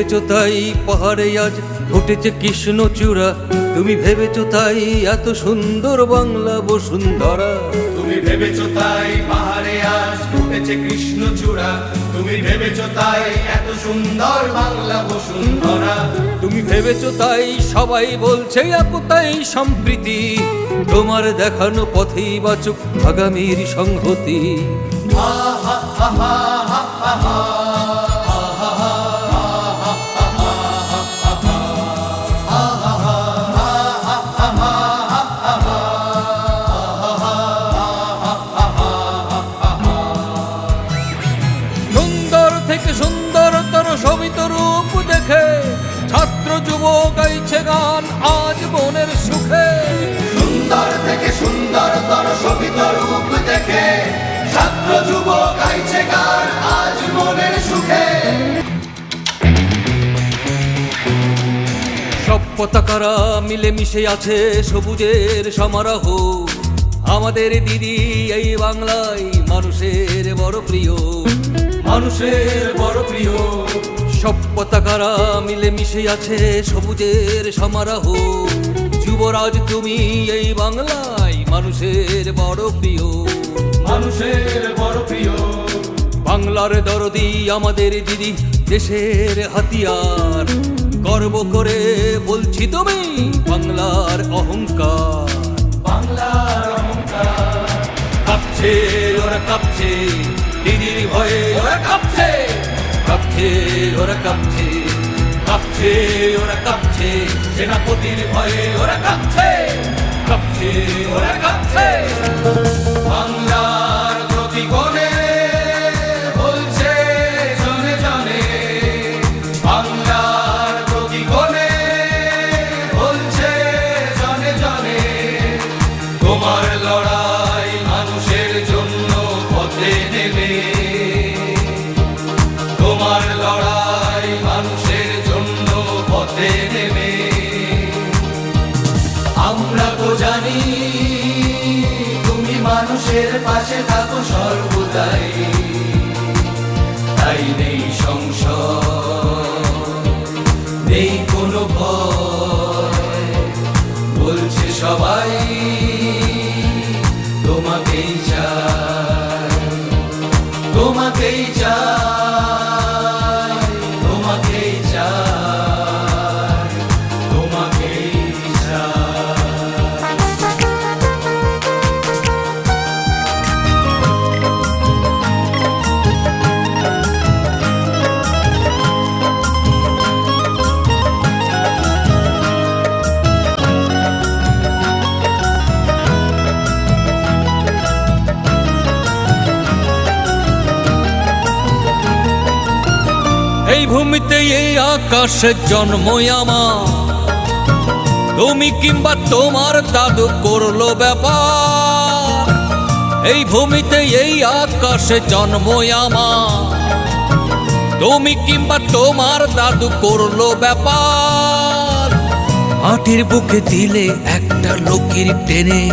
ভেবেছো তাই পাহাড়ে আজ ফুটেছে কৃষ্ণচূড়া তুমি ভেবেছো তাই এত সুন্দর বাংলা বসুন্ধরা? তুমি ভেবেছো তাই পাহাড়ে আজ ফুটেছে কৃষ্ণ চূড়া? তুমি ভেবেছো তাই এত সুন্দর বাংলা বসুন্ধরা? তুমি ভেবেছো তাই সবাই বলছে একতাই সম্প্রীতি। তোমার দেখানো পথেই বাচক আগামীর সংহতি। সুন্দর সুন্দর থেকে সুন্দর তর শোভিত রূপ দেখে ছাত্র যুব গাইছে গান আজ মনের সুখে। সব পতাকারা মিলেমিশে আছে সবুজের সমারোহ। আমাদের দিদি এই বাংলায় মানুষের বড় প্রিয়। মানুষের বড় প্রিয়। সব পতাকারা মিলেমিশে আছে সবুজের সমারোহ। যুবরাজ তুমি এই বাংলায় মানুষের বড় প্রিয়। মানুষের বড় প্রিয়। বাংলার দরদি আমাদের দিদি দেশের হাতিয়ার। গর্ব করে বলছি তুমি বাংলার অহংকার। বাংলার অহংকার। কাঁপছে ওরা কাঁপছে। দিদির ভয়ে ওরা কাঁপছে। কাঁপছে ওরা কাঁপছে। কাঁপছে ওরা কাঁপছে সেনাপতির ভয়ে ওরা কাঁপছে কাঁপছে ওরা কাঁপছে। বাংলার পথে নেমে। আমরা তো জানি তুমি মানুষের পাশে থাকো সর্বদাই। তাই নেই সংশয়, নেই কোনো ভয়। বলছে সবাই এই ভূমিতে এই আকাশে জন্মই আমার। তুমি কিংবা তোমার দাদু করল ব্যাপার। এই ভূমিতে এই আকাশে আমার। তুমি কিংবা তোমার দাদু করল ব্যাপার। মাটির বুকে দিলে একটা লোকের টেনে।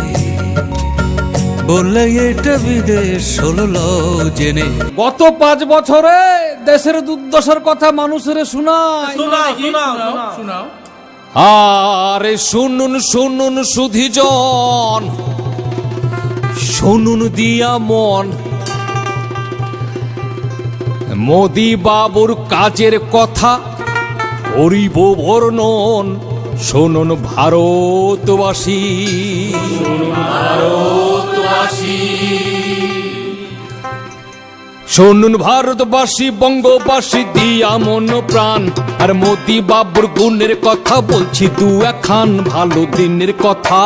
বললে এটা বিদেশ হলো জেনে। গত পাঁচ বছরে দেশের দুর্দশার কথা মানুষের শোনায়। আরে শুনুন শুনুন সুধিজন শুনুন দিয়া মন। মোদি বাবুর কাজের কথা করিব বর্ণন। শুনুন ভারতবাসী। শুনুন ভারতবাসী, বঙ্গবাসী, দিয়া মন প্রাণ। আর মোদি বাবুর গুণের কথা বলছি দু খান ভালো দিনের কথা।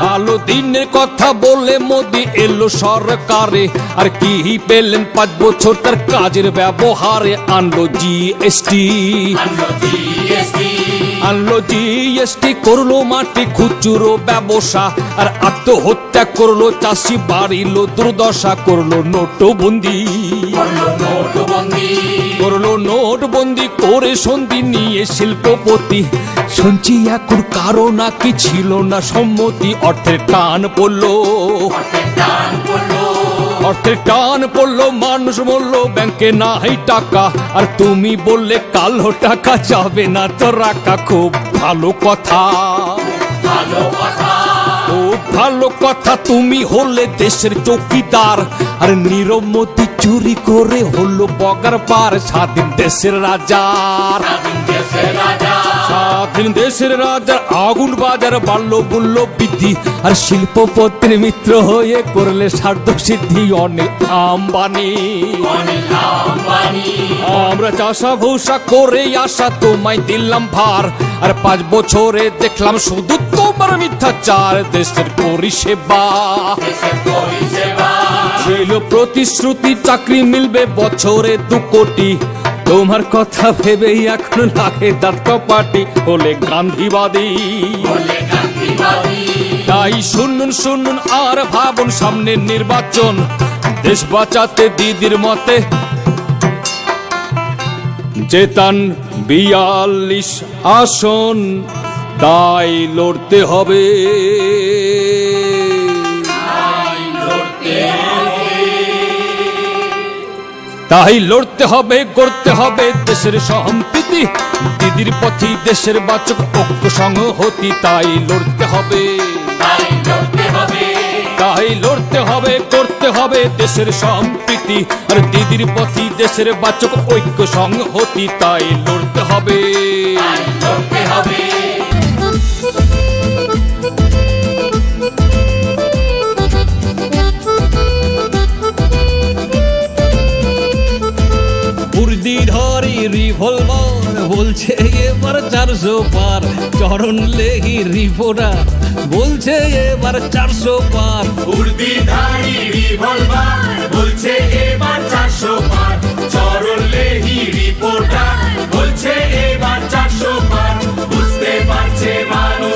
ভালো দিনের কথা বলে মোদি এলো সরকারে। আর কি পেলেন পাঁচ বছর তার কাজের ব্যবহারে? আনলো জিএসটি আনলো জিএসটি করল মাটি খুচরো ব্যবসা। আর আত্মহত্যা করল চাষি বাড়িলো দুর্দশা। করল নোটবন্দি। করল নোটবন্দি করে সন্ধি নিয়ে শিল্পপতি। শুনছি এখন কারও নাকি ছিল না সম্মতি। অর্থের টান পড়ল। অর্থের টান পড়ল। মানুষ বলল ব্যাংকে না নাই টাকা আর তুমি বললে কালো টাকা যাবে না তো রাখা খুব ভালো কথা। ও ভালো কথা তুমি হলে দেশের চৌকিদার আর নীরব মতি চুরি করে হলো বগার পার স্বাধীন দেশের রাজার। স্বাধীন দেশের রাজার আগুন বাজার বাড়লো মূল্য বৃদ্ধি আর শিল্পপতির মিত্র হয়ে করলে স্বার্থ সিদ্ধি অনেক আম্বানি। আমরা চাষা ভূষা করে আসা তোমায় দিলাম ভার। আর পাঁচ বছরে দেখলাম শুধু তোমার মিথ্যাচার দেশের পরিষেবা। ছিল প্রতিশ্রুতি চাকরি মিলবে বছরে দু কোটি। তোমার কথা ভেবেই এখন লাগে দাঁত কপাটি। হলে গান্ধীবাদী। তাই শুনুন শুনুন আর ভাবুন সামনে নির্বাচন। দেশ বাঁচাতে দিদির মতে জেতান বিয়াল্লিশ আসন তাই লড়তে হবে। তাই লড়তে হবে করতে হবে দেশের সম্প্রীতি। দিদির পথি দেশের বাচক ঐক্য সংহতি তাই লড়তে হবে। তাই লড়তে হবে। করতে হবে দেশের সম্প্রীতি। আর দিদির পথি দেশের বাচক ঐক্য সংহতি তাই লড়তে হবে। বুর্দি বলছে, এবার চারশো পার। চরণ লেহি রিপোরা বলছে, এবার চারশো পার। উর্দি ধারি রিভলভার বলছে, এবার চারশো পার। চরণ লেহি রিপোর্টার বলছে, এবার চারশো পার। বুঝতে পারছে মানুষ